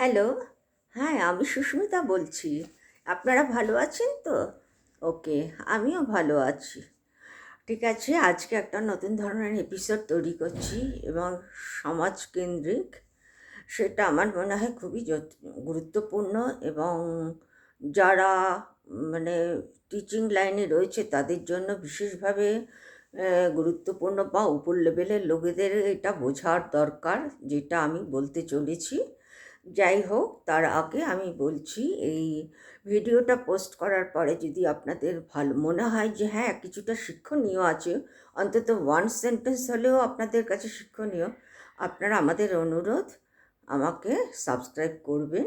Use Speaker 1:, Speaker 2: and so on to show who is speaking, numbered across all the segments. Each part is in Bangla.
Speaker 1: হ্যালো হ্যাঁ আমি সুস্মিতা বলছি। আপনারা ভালো আছেন তো? ওকে আমিও ভালো আছি। ঠিক আছে, আজকে একটা নতুন ধরনের এপিসোড তৈরি করছি এবং সমাজকেন্দ্রিক। সেটা আমার মনে হয় খুবই গুরুত্বপূর্ণ এবং যারা মানে টিচিং লাইনে রয়েছে তাদের জন্য বিশেষভাবে গুরুত্বপূর্ণ বা উপর লেভেলের লোকেদের এটা বোঝার দরকার, যেটা আমি বলতে চলেছি। যাই হোক তার আগে আমি বলছি, এই ভিডিওটা পোস্ট করার পরে যদি আপনাদের ভালো মনে হয় যে হ্যাঁ কিছুটা শিক্ষণীয় আছে, অন্তত ওয়ান সেন্টেন্স হলেও আপনাদের কাছে শিক্ষণীয়, আপনারা আমাদের অনুরোধ, আমাকে সাবস্ক্রাইব করবেন,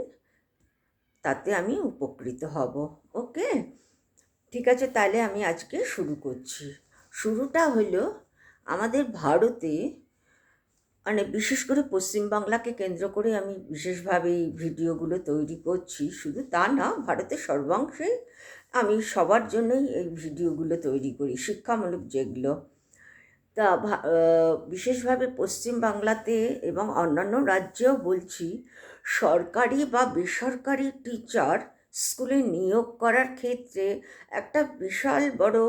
Speaker 1: তাতে আমি উপকৃত হব ওকে ঠিক আছে, তাহলে আমি আজকে শুরু করছি। শুরুটা হলো, আমাদের ভারতে মানে বিশেষ করে পশ্চিমবাংলাকে কেন্দ্র করে আমি বিশেষভাবে এই ভিডিওগুলো তৈরি করছি। শুধু তা না, ভারতের সর্বাংশে আমি সবার জন্যই এই ভিডিওগুলো তৈরি করি, শিক্ষামূলক যেগুলো। তা বিশেষভাবে পশ্চিমবাংলাতে এবং অন্যান্য রাজ্যেও বলছি, সরকারি বা বেসরকারি টিচার স্কুলে নিয়োগ করার ক্ষেত্রে একটা বিশাল বড়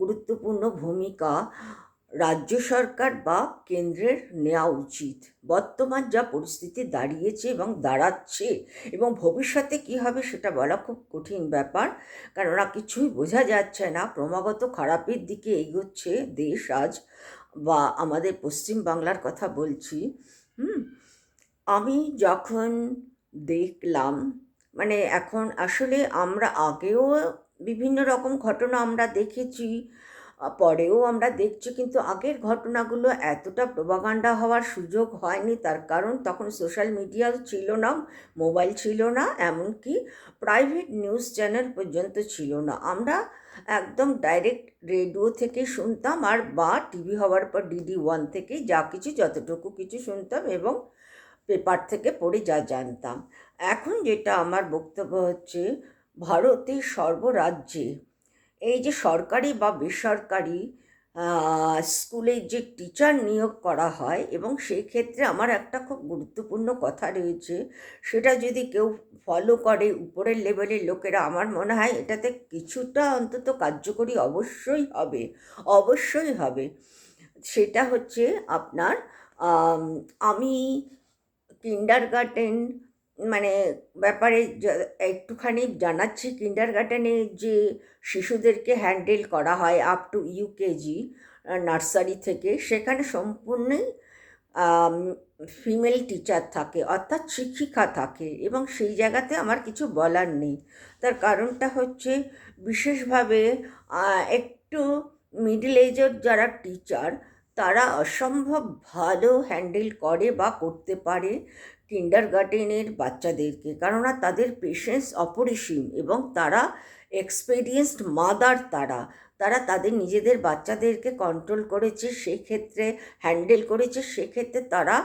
Speaker 1: গুরুত্বপূর্ণ ভূমিকা রাজ্য সরকার বা কেন্দ্রের নেওয়া উচিত। বর্তমান যা পরিস্থিতি দাঁড়িয়েছে এবং দাঁড়াচ্ছে এবং ভবিষ্যতে কী হবে সেটা বলা খুব কঠিন ব্যাপার। কেননা কিছুই বোঝা যাচ্ছে না, ক্রমাগত খারাপের দিকে এগোচ্ছে দেশ আজ বা আমাদের পশ্চিম বাংলার কথা বলছি। হুম, আমি যখন দেখলাম মানে এখন আসলে আমরা আগেও বিভিন্ন রকম ঘটনা আমরা দেখেছি পরেও আমরা দেখছি কিন্তু আগের ঘটনাগুলো এতটা প্রবাগান্ডা হওয়ার সুযোগ হয়নি। তার কারণ তখন সোশ্যাল মিডিয়াও ছিল না মোবাইল ছিল না, এমনকি প্রাইভেট নিউজ চ্যানেল পর্যন্ত ছিল না। আমরা একদম ডাইরেক্ট রেডিও থেকে শুনতাম আর বা টিভি হওয়ার পর ডিডি ওয়ান থেকে যা কিছু, যতটুকু কিছু শুনতাম এবং পেপার থেকে পড়ে যা জানতাম। এখন যেটা আমার বক্তব্য হচ্ছে, ভারতের সর্বরাজ্যে এই যে সরকারি বা বেসরকারি আহ, স্কুলে যে টিচার নিয়োগ করা হয় এবং সেই ক্ষেত্রে আমার একটা খুব গুরুত্বপূর্ণ কথা রয়েছে সেটা যদি কেউ ফলো করে উপরের লেভেলের লোকেরা আমার মনে হয় এটাতে কিছুটা অন্তত কার্যকরী অবশ্যই হবে অবশ্যই হবে। সেটা হচ্ছে আপনার আমি কিন্ডার গার্ডেন মানে ব্যাপারে একটুখানি জানাচ্ছি কিন্ডার গার্ডেনে যে শিশুদেরকে হ্যান্ডেল করা হয় আপ টু ইউকেজি নার্সারি থেকে, সেখানে সম্পূর্ণই ফিমেল টিচার থাকে, অর্থাৎ শিক্ষিকা থাকে এবং সেই জায়গাতে আমার কিছু বলার নেই। তার কারণটা হচ্ছে বিশেষভাবে একটু মিডল এজের যারা টিচার তারা অসম্ভব ভালো হ্যান্ডেল করে বা করতে পারে। কিন্ডার গার্ডেনের বাচ্চাদেরকে, কেননা তাদের পেশেন্স অপরিসীম এবং তারা এক্সপেরিয়েন্সড মাদার তারা। তারা তাদের নিজেদের বাচ্চাদেরকে কন্ট্রোল করেছে, সেক্ষেত্রে হ্যান্ডেল করেছে, সেক্ষেত্রে তারা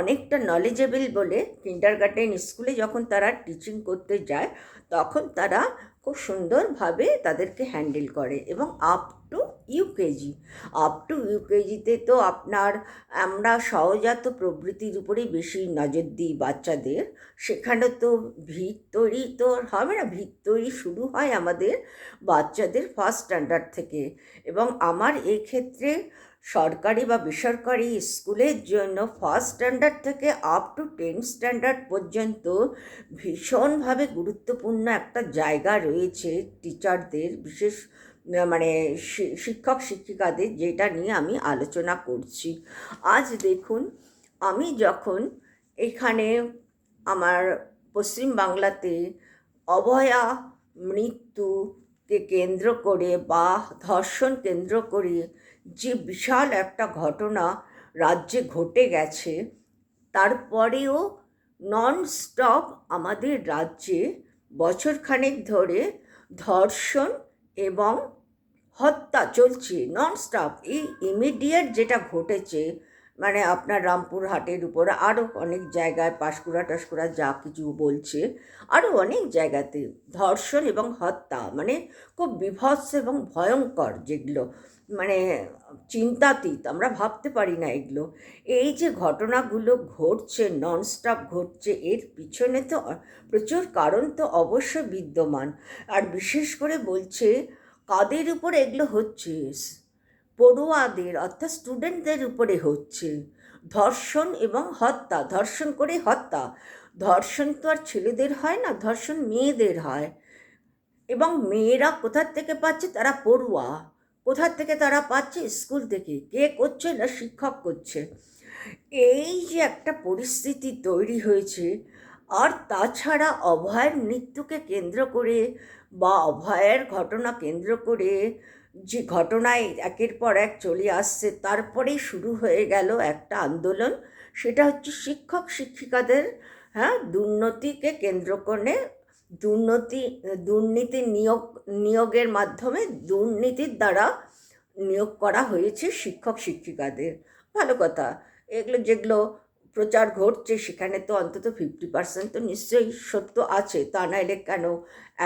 Speaker 1: অনেকটা নলেজেবল বলে কিন্ডার গার্ডেন স্কুলে যখন তারা টিচিং করতে যায়, তখন তারা খুব সুন্দরভাবে তাদেরকে হ্যান্ডেল করে এবং up to UKG up to ইউকেজিতে তো আপনার আমরা সহজাত প্রবৃত্তির উপরেই বেশি নজর দিই বাচ্চাদের। সেখানে তো ভিত তৈরি তো হবে না ভিত তৈরি শুরু হয় আমাদের বাচ্চাদের ফার্স্ট স্ট্যান্ডার্ড থেকে। এবং আমার এই ক্ষেত্রে সরকারি বা বেসরকারি স্কুলের জন্য ফার্স্ট স্ট্যান্ডার্ড থেকে আপ টু টেন স্ট্যান্ডার্ড পর্যন্ত ভীষণভাবে গুরুত্বপূর্ণ একটা জায়গা রয়েছে টিচারদের বিশেষ মানে শিক্ষক শিক্ষিকাদের যেটা নিয়ে আমি আলোচনা করছি। আজ দেখুন, আমি যখন এখানে আমার পশ্চিম বাংলাতে অভয়া মৃত্যুকে কেন্দ্র করে বা ধর্ষণ কেন্দ্র করে যে বিশাল একটা ঘটনা রাজ্যে ঘটে গেছে, তারপরেও নন স্টপ আমাদের রাজ্যে বছরখানেক ধরে ধর্ষণ এবং হত্যা চলছে নন স্টপ এই ইমিডিয়েট যেটা ঘটেছে মানে আপনার রামপুর হাটের উপর আরও অনেক জায়গায় পাঁশকুড়া টাশকুড়া যা কিছু বলছে আরও অনেক জায়গাতে ধর্ষণ এবং হত্যা মানে খুব বিভৎস এবং ভয়ঙ্কর যেগুলো মানে চিন্তাতীত, আমরা ভাবতে পারি না এগুলো। এই যে ঘটনাগুলো ঘটছে ননস্টপ ঘটছে, এর পিছনে তো প্রচুর কারণ তো অবশ্যই বিদ্যমান। আর বিশেষ করে বলছে কাদের উপর এগুলো হচ্ছে? পড়ুয়াদের, অর্থাৎ স্টুডেন্টদের উপরে হচ্ছে। ধর্ষণ এবং হত্যা, ধর্ষণ করে হত্যা। ধর্ষণ তো আর ছেলেদের হয় না, ধর্ষণ মেয়েদের হয়। এবং মেয়েরা কোথার থেকে পাচ্ছে? তারা পড়ুয়া। কোথার থেকে তারা পাচ্ছে? স্কুল থেকে। কে করছে না শিক্ষক করছে? এই যে একটা পরিস্থিতি তৈরি হয়েছে। আর তাছাড়া অভয়ের মৃত্যুকে কেন্দ্র করে বা অভয়ের ঘটনা কেন্দ্র করে যে ঘটনায় একের পর এক চলে আসছে, তারপরেই শুরু হয়ে গেল একটা আন্দোলন। সেটা হচ্ছে শিক্ষক শিক্ষিকাদের হ্যাঁ দুর্নীতিকে কেন্দ্র করে দুর্নীতি দুর্নীতি নিয়োগ, নিয়োগের মাধ্যমে দুর্নীতির দ্বারা নিয়োগ করা হয়েছে শিক্ষক শিক্ষিকাদের। ভালো কথা। এগুলো যেগুলো প্রচার ঘটছে, সেখানে তো অন্তত ফিফটি পার্সেন্ট তো নিশ্চয়ই সত্য আছে, তা নাইলে কেন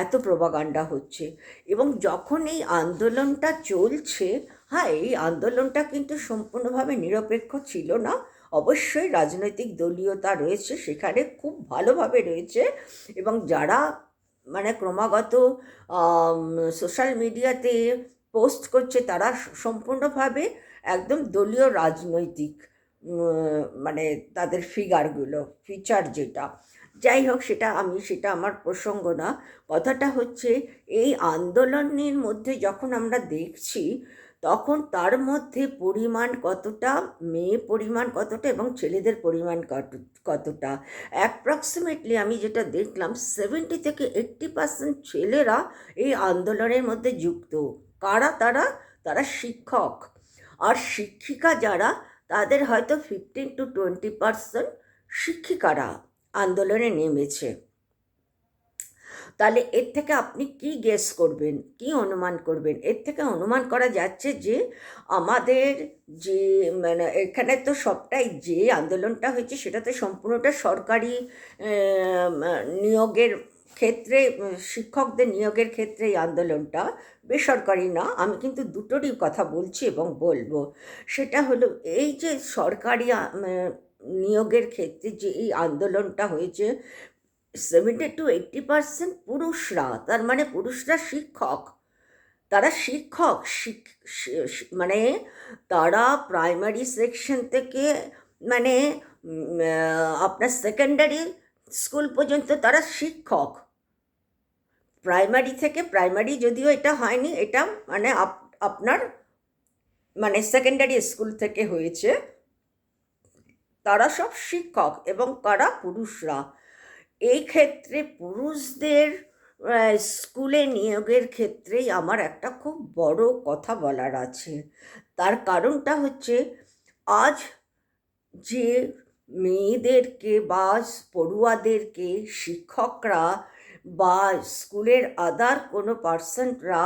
Speaker 1: এত প্রবাগান্ডা হচ্ছে? এবং যখন এই আন্দোলনটা চলছে হ্যাঁ এই আন্দোলনটা কিন্তু সম্পূর্ণভাবে নিরপেক্ষ ছিল না। অবশ্যই রাজনৈতিক দলীয়তা রয়েছে, সেখানে খুব ভালোভাবে রয়েছে। এবং যারা মানে ক্রমাগত সোশ্যাল মিডিয়াতে পোস্ট করছে, তারা সম্পূর্ণভাবে একদম দলীয় রাজনৈতিক মানে তাদের ফিগারগুলো ফিচার যেটা। যাই হোক, সেটা আমি, সেটা আমার প্রসঙ্গ না। কথাটা হচ্ছে, এই আন্দোলনের মধ্যে যখন আমরা দেখছি, তখন তার মধ্যে পরিমাণ কতটা, মেয়ে পরিমাণ কতটা এবং ছেলেদের পরিমাণ কতটা। অ্যাপ্রক্সিমেটলি আমি যেটা দেখলাম সেভেন্টি থেকে এইট্টি পার্সেন্ট ছেলেরা এই আন্দোলনের মধ্যে যুক্ত। কারা তারা? তারা শিক্ষক। আর শিক্ষিকা যারা তাদের হয়তো ফিফটিন টু টোয়েন্টি পার্সেন্ট শিক্ষিকারা আন্দোলনে নেমেছে। তাহলে এর থেকে আপনি কি গেস করবেন? কি অনুমান করবেন? এর থেকে অনুমান করা যাচ্ছে যে আমাদের যে মানে এখানে তো সবটাই যে আন্দোলনটা হয়েছে সেটা তো সম্পূর্ণটা সরকারি নিয়োগের ক্ষেত্রে শিক্ষকদের নিয়োগের ক্ষেত্রে এই আন্দোলনটা বেসরকারি না, আমি কিন্তু দুটোরই কথা বলছি এবং বলব। সেটা হলো, এই যে সরকারি নিয়োগের ক্ষেত্রে যে এই আন্দোলনটা হয়েছে সেভেন্টি টু এইট্টি পার্সেন্ট পুরুষরা, তার মানে পুরুষরা শিক্ষক। তারা শিক্ষক মানে তারা প্রাইমারি সেকশন থেকে মানে আপনার সেকেন্ডারি স্কুল পর্যন্ত তারা শিক্ষক। প্রাইমারি থেকে প্রাইমারি যদিও এটা হয়নি, এটা মানে আপনার মানে সেকেন্ডারি স্কুল থেকে হয়েছে। তারা সব শিক্ষক এবং কারা পুরুষরা। এই ক্ষেত্রে পুরুষদের স্কুলে নিয়োগের ক্ষেত্রেই আমার একটা খুব বড় কথা বলার আছে। তার কারণটা হচ্ছে, আজ যে মেয়েদেরকে বা পড়ুয়াদেরকে শিক্ষকরা বা স্কুলের আদার কোনো পার্সনরা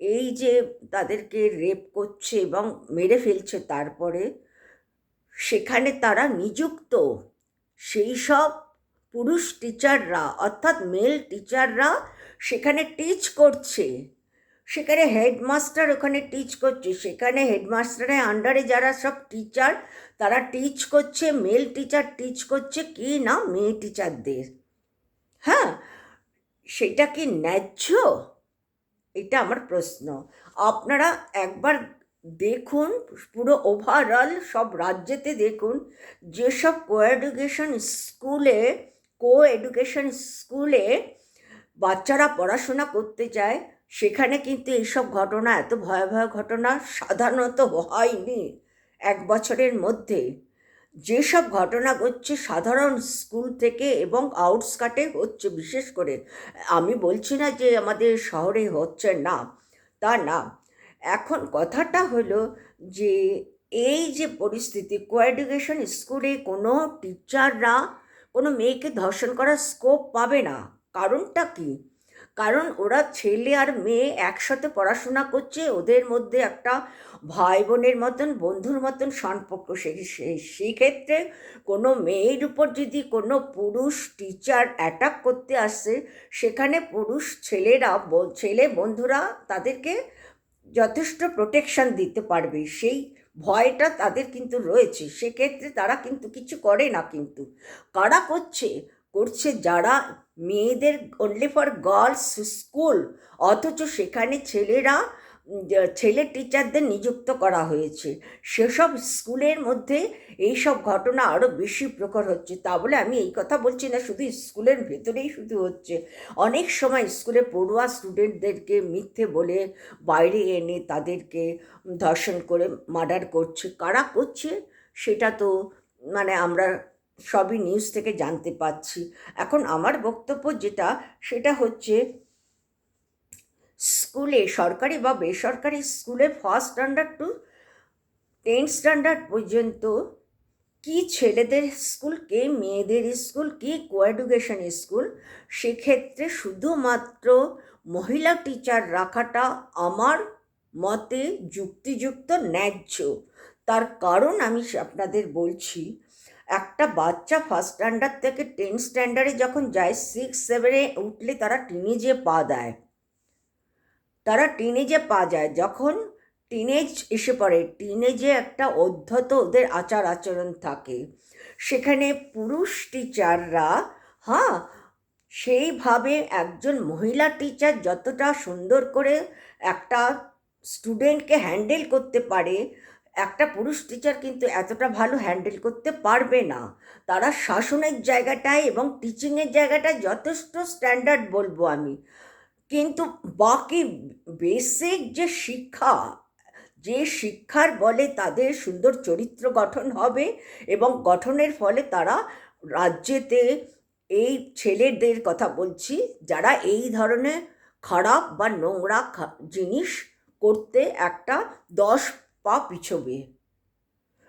Speaker 1: এই যে তাদেরকে রেপ করছে এবং মেরে ফেলছে তারপরে, সেখানে তারা নিযুক্ত। সেই সব পুরুষ টিচাররা অর্থাৎ মেল টিচাররা সেখানে টিচ করছে। সেখানে হেডমাস্টার ওখানে টিচ করছে। সেখানে হেডমাস্টারের আন্ডারে যারা সব টিচার তারা টিচ করছে মেল টিচার টিচ করছে, কি না? মেয়ে টিচারদের হ্যাঁ? সেটা কি ন্যায্য? এটা আমার প্রশ্ন। আপনারা একবার দেখুন, পুরো ওভারঅল সব রাজ্যেতে দেখুন, যেসব কো এডুকেশন স্কুলে কো এডুকেশন স্কুলে বাচ্চারা পড়াশোনা করতে যায় সেখানে কিন্তু এইসব ঘটনা, এত ভয়াবহ ঘটনা সাধারণত হয়নি এক বছরের মধ্যে। যেসব ঘটনা ঘটছে সাধারণ স্কুল থেকে এবং আউটস্কাটে হচ্ছে, বিশেষ করে আমি বলছি না যে আমাদের শহরে হচ্ছে না, তা না। এখন কথাটা হলো যে, এই যে পরিস্থিতি, কোএডুকেশন স্কুলে কোনো টিচাররা, কোনো মেয়েকে ধর্ষণ করার স্কোপ পাবে না। কারণটা কি? কারণ ওরা ছেলে আর মেয়ে একসাথে পড়াশোনা করছে, ওদের মধ্যে একটা ভাই বোনের মতন, বন্ধুর মতন সম্পর্ক। সেই ক্ষেত্রে কোনো মেয়ের উপর যদি কোনো পুরুষ টিচার অ্যাটাক করতে আসে, সেখানে পুরুষ ছেলেরা ছেলে বন্ধুরা তাদেরকে যথেষ্ট প্রোটেকশন দিতে পারবে। সেই ভয়টা তাদের কিন্তু রয়েছে। সেক্ষেত্রে তারা কিন্তু কিছু করে না কিন্তু। কারা করছে? করছে যারা মেয়েদের অনলি ফর গার্লস স্কুল অথচ সেখানে ছেলেরা ছেলে টিচারদের নিযুক্ত করা হয়েছে। সেসব স্কুলের মধ্যে এইসব ঘটনা আরও বেশি প্রখর হচ্ছে। তা বলে আমি এই কথা বলছি না, শুধু স্কুলের ভেতরেই শুধু হচ্ছে। অনেক সময় স্কুলে পড়ুয়া স্টুডেন্টদেরকে মিথ্যে বলে বাইরে এনে তাদেরকে ধর্ষণ করে মার্ডার করছে। কারা করছে সেটা তো মানে আমরা সবই নিউজ থেকে জানতে পাচ্ছি এখন আমার বক্তব্য যেটা, সেটা হচ্ছে স্কুলে, সরকারি বা বেসরকারি স্কুলে first standard to tenth standard পর্যন্ত কি ছেলেদের স্কুল, কে মেয়েদের স্কুল, কি কোএডুকেশন স্কুল সেক্ষেত্রে শুধুমাত্র মহিলা টিচার রাখাটা আমার মতে যুক্তিযুক্ত, ন্যায্য। তার কারণ আমি আপনাদের বলছি, একটা বাচ্চা ফার্স্ট স্ট্যান্ডার্ড থেকে টেন্থ স্ট্যান্ডার্ডে যখন যায় সিক্স সেভেনে উঠলে তারা টিনেজে পা দেয়। তারা টিনেজে পা যায়। যখন টিনেজ এসে পড়ে টিনেজে একটা অধ্যত ওদের আচার আচরণ থাকে। সেখানে পুরুষ টিচাররা হ্যাঁ সেইভাবে একজন মহিলা টিচার যতটা সুন্দর করে একটা স্টুডেন্টকে হ্যান্ডেল করতে পারে, একটা পুরুষ টিচার কিন্তু এতটা ভালো হ্যান্ডেল করতে পারবে না। তারা শাসনের জায়গাটায় এবং টিচিংয়ের জায়গাটায় যথেষ্ট স্ট্যান্ডার্ড বলব আমি। কিন্তু বাকি বেসিক যে শিক্ষা, যে শিক্ষার বলে তাদের সুন্দর চরিত্র গঠন হবে এবং গঠনের ফলে তারা রাজ্যেতে এই ছেলেদের কথা বলছি, যারা এই ধরনের খারাপ বা নোংরা জিনিস করতে একটা দশ পা পিছবে।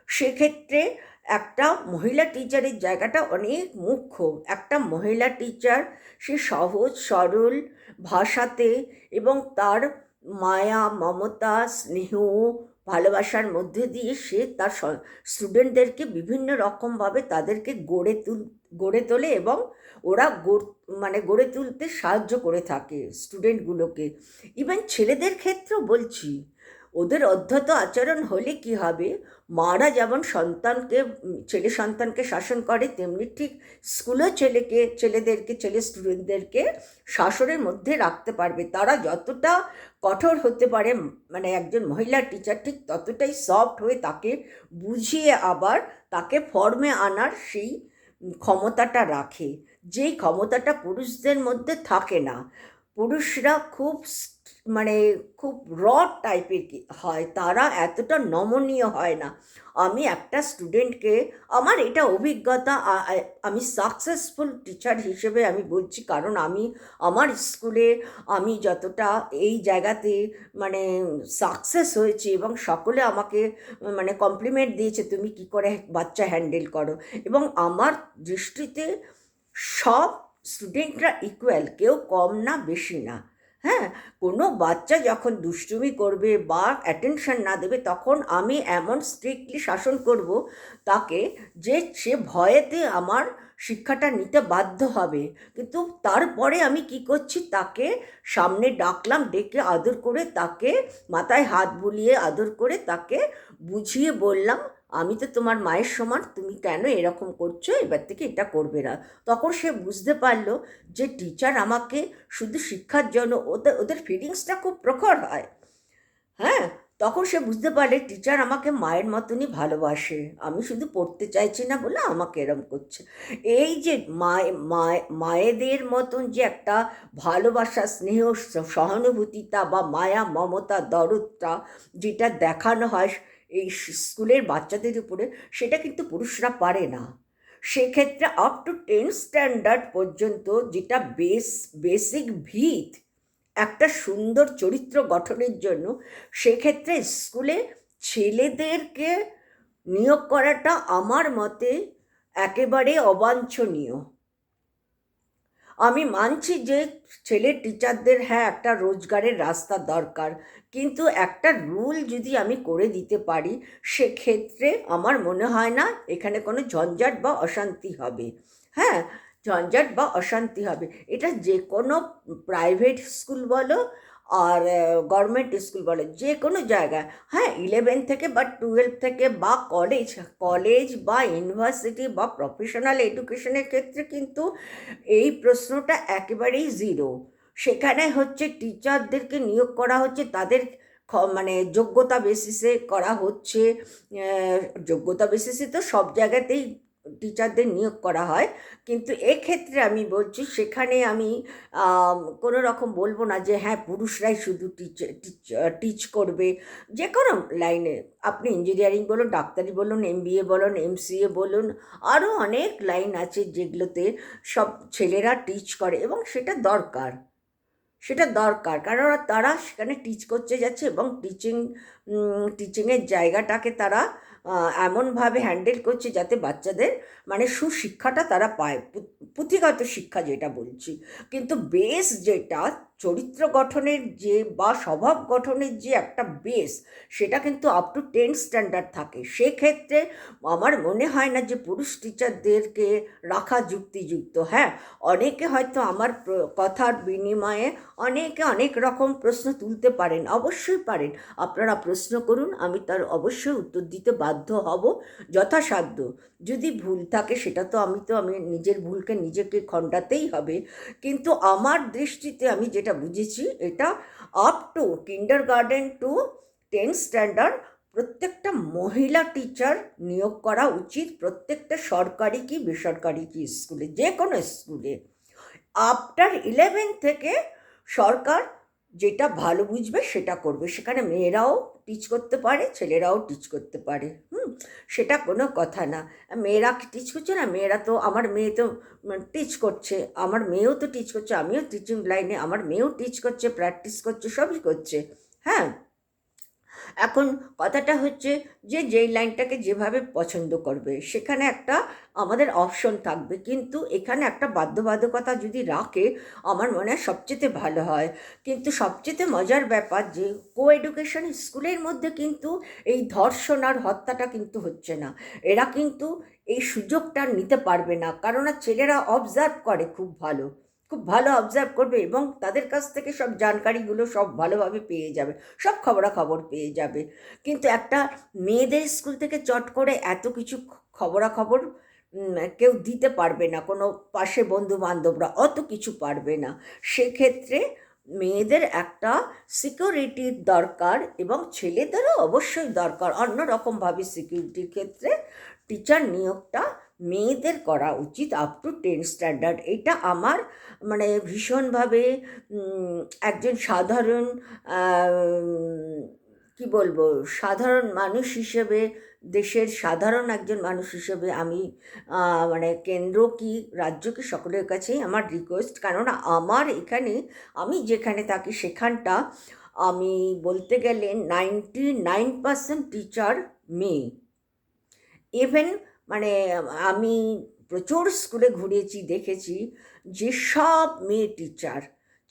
Speaker 1: সেক্ষেত্রে একটা মহিলা টিচারের জায়গাটা অনেক মুখ্য। একটা মহিলা টিচার সে সহজ, সরল ভাষাতে এবং তার মায়া, মমতা, স্নেহ ভালোবাসার মধ্যে দিয়ে সে তার স্টুডেন্টদেরকে বিভিন্ন রকমভাবে তাদেরকে গড়ে তুল, গড়ে তোলে এবং ওরা মানে গড়ে তুলতে সাহায্য করে থাকে স্টুডেন্টগুলোকে ইভেন ছেলেদের ক্ষেত্রেও বলছি, ওদের অধ্যত আচরণ হলে কি হবে? মারা যেমন সন্তানকে, ছেলে সন্তানকে শাসন করে, তেমনি ঠিক স্কুলেও ছেলেকে, ছেলেদেরকে, ছেলে স্টুডেন্টদেরকে শাসনের মধ্যে রাখতে পারবে। তারা যতটা কঠোর হতে পারে মানে একজন মহিলা টিচার ঠিক ততটাই সফট হয়ে তাকে বুঝিয়ে আবার তাকে ফর্মে আনার সেই ক্ষমতাটা রাখে। যেই ক্ষমতাটা পুরুষদের মধ্যে থাকে না। পুরুষরা খুব মানে খুব র টাইপের হয়, তারা এতটা নমনীয় হয় না। আমি একটা স্টুডেন্টকে, আমার এটা অভিজ্ঞতা আমি সাকসেসফুল টিচার হিসেবে আমি বলছি, কারণ আমি আমার স্কুলে আমি যতটা এই জায়গাতে মানে সাকসেস হয়েছি এবং সকলে আমাকে মানে কমপ্লিমেন্ট দিয়েছে, তুমি কি করে বাচ্চা হ্যান্ডেল করো? এবং আমার দৃষ্টিতে সব স্টুডেন্টরা ইকুয়াল কেউ কম না, বেশি না। হ্যাঁ কোনো বাচ্চা যখন দুষ্টুমি করবে বা অ্যাটেনশন না দেবে, তখন আমি এমন স্ট্রিক্টলি শাসন করব তাকে যে সে ভয়েতে আমার শিক্ষাটা নিতে বাধ্য হবে। কিন্তু তারপরে আমি কি করছি? তাকে সামনে ডাকলাম, ডেকে আদর করে তাকে মাথায় হাত বুলিয়ে আদর করে তাকে বুঝিয়ে বললাম আমি তো তোমার মায়ের সমান, তুমি কেন এরকম করছ? এবার থেকে এটা করবে না। তখন সে বুঝতে পারল যে টিচার আমাকে শুধু শিক্ষার জন্য, ওদের ওদের ফিলিংসটা খুব প্রখর হয়। হ্যাঁ? তখন সে বুঝতে পারে টিচার আমাকে মায়ের মতনই ভালোবাসে। আমি শুধু পড়তে চাইছি না বলে আমাকে এরম করছে। এই যে মায়ে, মায়, মায়েদের মতন যে একটা ভালোবাসা, স্নেহ, সহানুভূতিতা বা মায়া, মমতা, দরদটা যেটা দেখানো হয় এই স্কুলের বাচ্চাদের উপরে সেটা কিন্তু পুরুষরা পারে না। সেক্ষেত্রে আপ টু টেন স্ট্যান্ডার্ড পর্যন্ত যেটা বেস বেসিক ভিত, একটা সুন্দর চরিত্র গঠনের জন্য সেক্ষেত্রে স্কুলে ছেলেদেরকে নিয়োগ করাটা আমার মতে একেবারে অবাঞ্ছনীয়। আমি মানছি যে ছেলের টিচারদের হ্যাঁ একটা রোজগারের রাস্তা দরকার। কিন্তু একটা রুল যদি আমি করে দিতে পারি, সেক্ষেত্রে আমার মনে হয় না এখানে কোনো ঝঞ্ঝাট বা অশান্তি হবে। হ্যাঁ ঝঞ্ঝাট বা অশান্তি হবে। এটা যে কোনো প্রাইভেট স্কুল বলো আর গভর্নমেন্ট স্কুল বলো যে কোনো জায়গায় হ্যাঁ ইলেভেন থেকে বা টুয়েলভ থেকে বা কলেজ কলেজ বা ইউনিভার্সিটি বা প্রফেশনাল এডুকেশনের ক্ষেত্রে কিন্তু এই প্রশ্নটা একেবারেই জিরো সেখানে হচ্ছে টিচারদেরকে নিয়োগ করা হচ্ছে, তাদের মানে যোগ্যতা বেসিসে করা হচ্ছে যোগ্যতা বেসিসে তো সব জায়গাতেই টিচারদের নিয়োগ করা হয়। কিন্তু এক্ষেত্রে আমি বলছি, সেখানে আমি কোনো রকম বলব না যে হ্যাঁ পুরুষরাই শুধু টিচ টিচ করবে। যে কোনো লাইনে আপনি ইঞ্জিনিয়ারিং বলুন, ডাক্তারি বলুন এমবিএ বলুন এমসিএ বলুন আরও অনেক লাইন আছে যেগুলোতে সব ছেলেরা টিচ করে এবং সেটা দরকার। সেটা দরকার, কারণ তারা সেখানে টিচ করতে যাচ্ছে এবং টিচিং টিচিংয়ের জায়গাটাকে তারা এমনভাবে হ্যান্ডেল করছে যাতে বাচ্চাদের মানে সুশিক্ষাটা তারা পায়। পুঁথিগত শিক্ষা যেটা বলছি। কিন্তু বেস যেটা চরিত্র গঠনের যে বা স্বভাব গঠনের যে একটা বেস সেটা কিন্তু আপ টু টেন স্ট্যান্ডার্ড থাকে। সেক্ষেত্রে আমার মনে হয় না যে পুরুষ টিচারদেরকে রাখা যুক্তিযুক্ত হ্যাঁ? অনেকে হয়তো আমার কথার বিনিময়ে অনেকে অনেক রকম প্রশ্ন তুলতে পারেন, অবশ্যই পারেন। আপনারা প্রশ্ন করুন, আমি তার অবশ্যই উত্তর দিতে বাধ্য হব যথাসাধ্য। যদি ভুল থাকে, সেটা তো আমি তো, আমি নিজের ভুলকে নিজেকে খণ্ডাতেই হবে। কিন্তু আমার দৃষ্টিতে আমি যেটা বুঝেছি, এটা up to kinder to ten standard প্রত্যেকটা মহিলা টিচার নিয়োগ করা উচিত, প্রত্যেকটা সরকারি কি বেসরকারি কি স্কুলে যে কোনো স্কুলে আফটার ইলেভেন থেকে সরকার যেটা ভালো বুঝবে সেটা করবে। সেখানে মেয়েরাও টিচ করতে পারে, ছেলেরাও টিচ করতে পারে, হুম? সেটা কোনো কথা না। মেয়েরা টিচ করছে না? মেয়েরা তো, আমার মেয়ে তো টিচ করছে। আমার মেয়েও তো টিচ করছে, আমিও টিচিং লাইনে আমার মেয়েও টিচ করছে প্র্যাকটিস করছে, সবই করছে হ্যাঁ? এখন কথাটা হচ্ছে যে যেই লাইনটাকে যেভাবে পছন্দ করবে, সেখানে একটা আমাদের অপশন থাকবে। কিন্তু এখানে একটা বাধ্যবাধকতা যদি রাখে, আমার মনে হয় সবচেয়ে ভালো হয়। কিন্তু সবচেয়ে মজার ব্যাপার যে কো এডুকেশন স্কুলের মধ্যে কিন্তু এই ধর্ষণ আর হত্যাটা কিন্তু হচ্ছে না। এরা কিন্তু এই সুযোগটা নিতে পারবে না। কারণ ছেলেরা অবজার্ভ করে খুব ভালো। খুব ভালো অবজার্ভ করবে এবং তাদের কাছ থেকে সব জানকারিগুলো সব ভালোভাবে পেয়ে যাবে, সব খবরাখবর পেয়ে যাবে। কিন্তু একটা মেয়েদের স্কুল থেকে চট করে এত কিছু খবরাখবর কেউ দিতে পারবে না, কোনো পাশে বন্ধু বান্ধবরা অত কিছু পারবে না। সেক্ষেত্রে মেয়েদের একটা সিকিউরিটির দরকার এবং ছেলেদেরও অবশ্যই দরকার। অন্য রকমভাবে সিকিউরিটির ক্ষেত্রে টিচার নিয়োগটা মেয়েদের করা উচিত আপ টু টেন স্ট্যান্ডার্ড এটা আমার মানে ভীষণভাবে একজন সাধারণ কি বলব, সাধারণ মানুষ হিসেবে, দেশের সাধারণ একজন মানুষ হিসেবে আমি মানে কেন্দ্র কি রাজ্য কি সকলের কাছেই আমার রিকোয়েস্ট কেননা আমার এখানে, আমি যেখানে থাকি সেখানটা আমি বলতে গেলে নাইনটি নাইন পার্সেন্ট টিচার মেয়ে। ইভেন মানে আমি প্রচুর স্কুলে ঘুরেছি, দেখেছি যে সব মেয়ে টিচার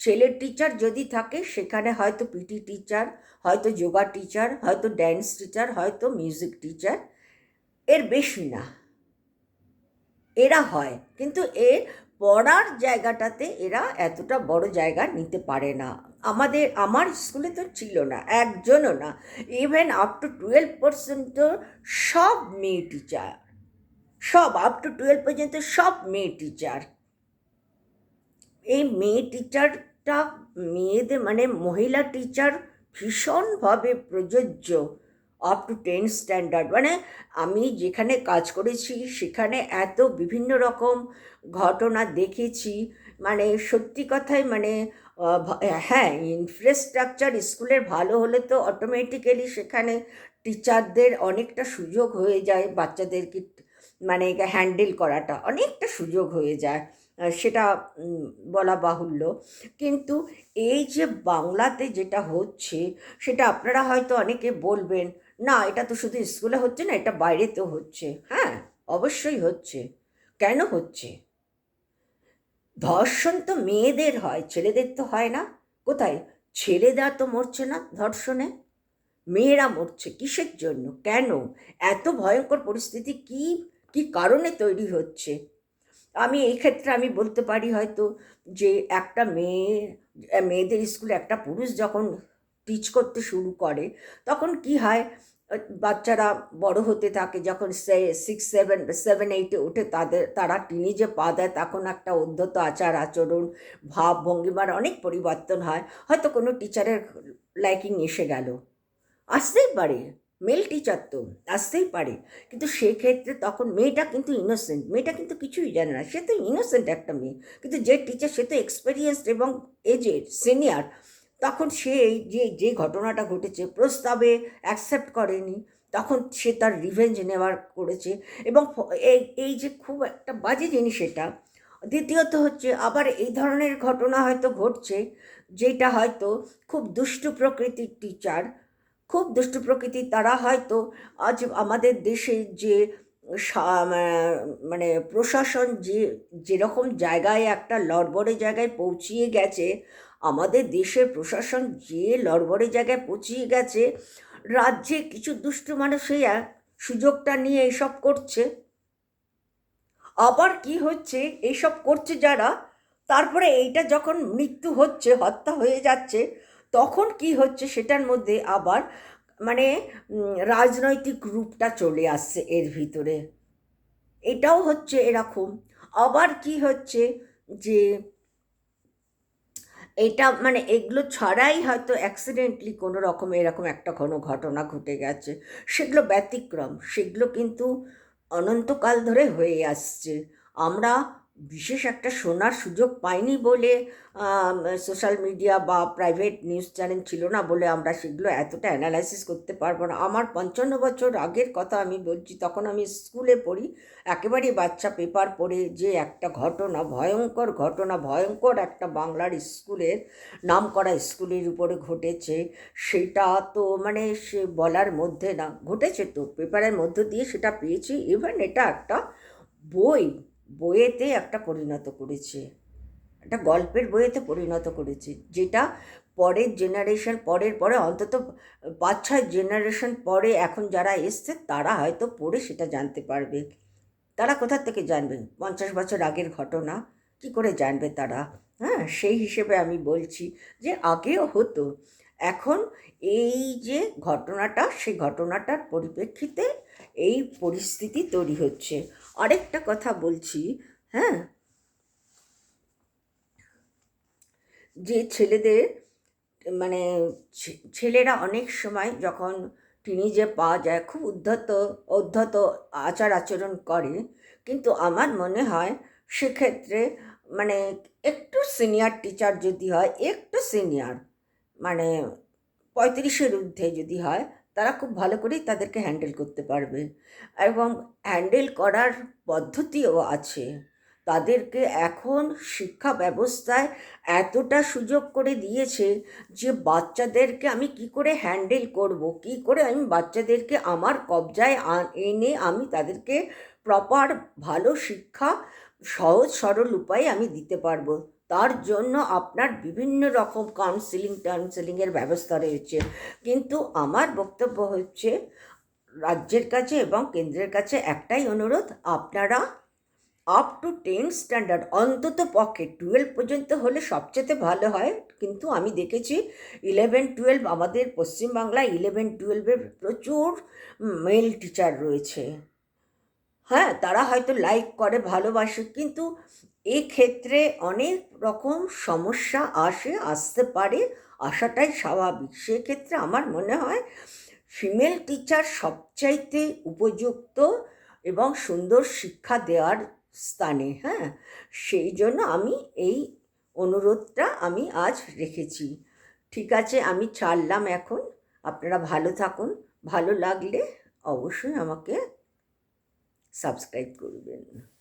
Speaker 1: ছেলের টিচার যদি থাকে, সেখানে হয়তো পিটি টিচার হয়তো যোগা টিচার হয়তো ড্যান্স টিচার হয়তো মিউজিক টিচার এর বেশি না। এরা হয়, কিন্তু এর পড়ার জায়গাটাতে এরা এতটা বড় জায়গা নিতে পারে না। আমাদের, আমার স্কুলে তো ছিল না, একজনও না ইভেন আপ টু টুয়েলভ পর্যন্ত সব মেয়ে টিচার সব আপ টু টুয়েলভ পর্যন্ত সব মেয়ে টিচার এই মেয়ে টিচারটা মেয়েদের মানে মহিলা টিচার ভীষণভাবে প্রযোজ্য আপ টু টেন স্ট্যান্ডার্ড মানে আমি যেখানে কাজ করেছি সেখানে এত বিভিন্ন রকম ঘটনা দেখেছি। মানে সত্যি কথাই মানে হ্যাঁ ইনফ্রাস্ট্রাকচার স্কুলের ভালো হলে তো অটোমেটিক্যালি সেখানে টিচারদের অনেকটা সুযোগ হয়ে যায় বাচ্চাদেরকে মানে হ্যান্ডেল করাটা অনেকটা সুযোগ হয়ে যায় সেটা বলা বাহুল্য। কিন্তু এই যে বাংলাতে যেটা হচ্ছে, সেটা আপনারা হয়তো অনেকে বলবেন, না, এটা তো শুধু স্কুলে হচ্ছে না, এটা বাইরেতেও হচ্ছে। হ্যাঁ অবশ্যই হচ্ছে। কেন হচ্ছে? ধর্ষণ তো মেয়েদের হয়, ছেলেদের তো হয় না। কোথায়? ছেলেরা তো মরছে না ধর্ষণে? মেয়েরা মরছে, কিসের জন্য? কেন? এত ভয়ঙ্কর পরিস্থিতি, কি কি কারণে তৈরি হচ্ছে? আমি এই ক্ষেত্রে আমি বলতে পারি হয়তো যে একটা মেয়ে মেয়েদের স্কুলে একটা পুরুষ যখন টিচ করতে শুরু করে, তখন কি হয়? বাচ্চারা বড় হতে থাকে, যখন সে সিক্স সেভেন সেভেন এইটে উঠে তাদের, তারা টিনিজে পা দেয়, তখন একটা উদ্ধত আচার আচরণ, ভাব, ভঙ্গিমার অনেক পরিবর্তন হয়। হয়তো কোনো টিচারের লাইকিং এসে গেল। আসতেই পারে। মেল টিচার তো, আসতেই পারে। কিন্তু সেক্ষেত্রে তখন মেয়েটা কিন্তু ইনোসেন্ট মেয়েটা কিন্তু কিছুই জানে না। সে তো ইনোসেন্ট একটা মেয়ে। কিন্তু যে টিচার সে তো এক্সপিরিয়েন্সড এবং এজেড সিনিয়র তখন সে এই যে যে ঘটনাটা ঘটেছে, প্রস্তাবে অ্যাকসেপ্ট করেনি। তখন সে তার রিভেঞ্জ নেওয়ার করেছে। এবং এই এই যে খুব একটা বাজে জিনিস এটা। দ্বিতীয়ত হচ্ছে, আবার এই ধরনের ঘটনা হয়তো ঘটছে, যেটা হয়তো খুব দুষ্টু প্রকৃতির টিচার খুব দুষ্টু প্রকৃতির তারা হয়তো আজ আমাদের দেশে যে মানে প্রশাসন যে, যেরকম জায়গায় একটা লড়বড়ে জায়গায় পৌঁছিয়ে গেছে, আমাদের দেশের প্রশাসন যে লড়বড়ে জায়গায় পৌঁছিয়ে গেছে, রাজ্যে কিছু দুষ্ট মানুষই সুযোগটা নিয়ে এইসব করছে। আবার কি হচ্ছে এইসব করছে যারা, তারপরে এইটা যখন মৃত্যু হচ্ছে, হত্যা হয়ে যাচ্ছে তখন কি হচ্ছে সেটার মধ্যে আবার মানে রাজনৈতিক রূপটা চলে আসছে এর ভিতরে। এটাও হচ্ছে এরকম। আবার কি হচ্ছে যে, এটা মানে এগুলো ছাড়াই হয়তো অ্যাক্সিডেন্টলি কোনো রকম এরকম একটা কোনো ঘটনা ঘটে গেছে। সেগুলো ব্যতিক্রম। সেগুলো কিন্তু অনন্তকাল ধরে হয়ে আসছে। আমরা বিশেষ একটা শোনার সুযোগ পাইনি বলে সোশ্যাল মিডিয়া বা প্রাইভেট নিউজ চ্যানেল ছিল না বলে আমরা সেগুলো এতটা অ্যানালাইসিস করতে পারব না। আমার পঞ্চান্ন বছর আগের কথা আমি বলছি, তখন আমি স্কুলে পড়ি একেবারে বাচ্চা পেপার পড়ে যে একটা ঘটনা, ভয়ঙ্কর ঘটনা, ভয়ঙ্কর একটা বাংলার স্কুলের নাম করা স্কুলের উপরে ঘটেছে, সেটা তো মানে সে বলার মধ্যে না, ঘটেছে তো পেপারের মধ্য দিয়ে সেটা পেয়েছি ইভেন এটা একটা বই বইয়েতে একটা পরিণত করেছে। একটা গল্পের বইয়েতে পরিণত করেছে। যেটা পরের জেনারেশন পরের পরে অন্তত পাঁচ ছয় জেনারেশন পরে এখন যারা এসছে, তারা হয়তো পড়ে সেটা জানতে পারবে। তারা কোথা থেকে জানবে পঞ্চাশ বছর আগের ঘটনা, কি করে জানবে তারা? হ্যাঁ সেই হিসেবে আমি বলছি যে আগেও হতো। এখন এই যে ঘটনাটা, সেই ঘটনাটার পরিপ্রেক্ষিতে এই পরিস্থিতি তৈরি হচ্ছে। আরেকটা কথা বলছি হ্যাঁ? যে ছেলেদের মানে ছেলেরা অনেক সময় যখন টিনিজে পাওয়া যায়, খুব উদ্ধত উদ্ধত আচার আচরণ করে, কিন্তু আমার মনে হয় সেক্ষেত্রে মানে একটু সিনিয়র টিচার যদি হয়, একটু সিনিয়র মানে পঁয়ত্রিশের ঊর্ধ্বে যদি হয় তারা খুব ভালো করেই তাদেরকে হ্যান্ডেল করতে পারবে। এবং হ্যান্ডেল করার পদ্ধতিও আছে। তাদেরকে এখন শিক্ষা ব্যবস্থায় এতটা সুযোগ করে দিয়েছে যে বাচ্চাদেরকে আমি কি করে হ্যান্ডেল করব, কি করে আমি বাচ্চাদেরকে আমার কবজায় এনে আমি তাদেরকে প্রপার ভালো শিক্ষা সহজ সরল উপায়ে আমি দিতে পারব। তার জন্য আপনার বিভিন্ন রকম কাউন্সিলিং টাউন্সিলিংয়ের ব্যবস্থা রয়েছে। কিন্তু আমার বক্তব্য হচ্ছে, রাজ্যের কাছে এবং কেন্দ্রের কাছে একটাই অনুরোধ, আপনারা আপ টু টেন স্ট্যান্ডার্ড অন্তত পক্ষে টুয়েলভ পর্যন্ত হলে সবচেয়ে ভালো হয়। কিন্তু আমি দেখেছি ইলেভেন টুয়েলভ আমাদের পশ্চিমবাংলায় ইলেভেন টুয়েলভের প্রচুর মেল টিচার রয়েছে। হ্যাঁ তারা হয়তো লাইক করে, ভালোবাসে, কিন্তু এক্ষেত্রে অনেক রকম সমস্যা আসে, আসতে পারে, আসাটাই স্বাভাবিক। সেক্ষেত্রে আমার মনে হয় ফিমেল টিচার সবচাইতে উপযুক্ত এবং সুন্দর শিক্ষা দেওয়ার স্থানে হ্যাঁ? সেই জন্য আমি এই অনুরোধটা আমি আজ রেখেছি। ঠিক আছে, আমি ছাড়লাম এখন। আপনারা ভালো থাকুন। ভালো লাগলে অবশ্যই আমাকে সাবস্ক্রাইব করবেন।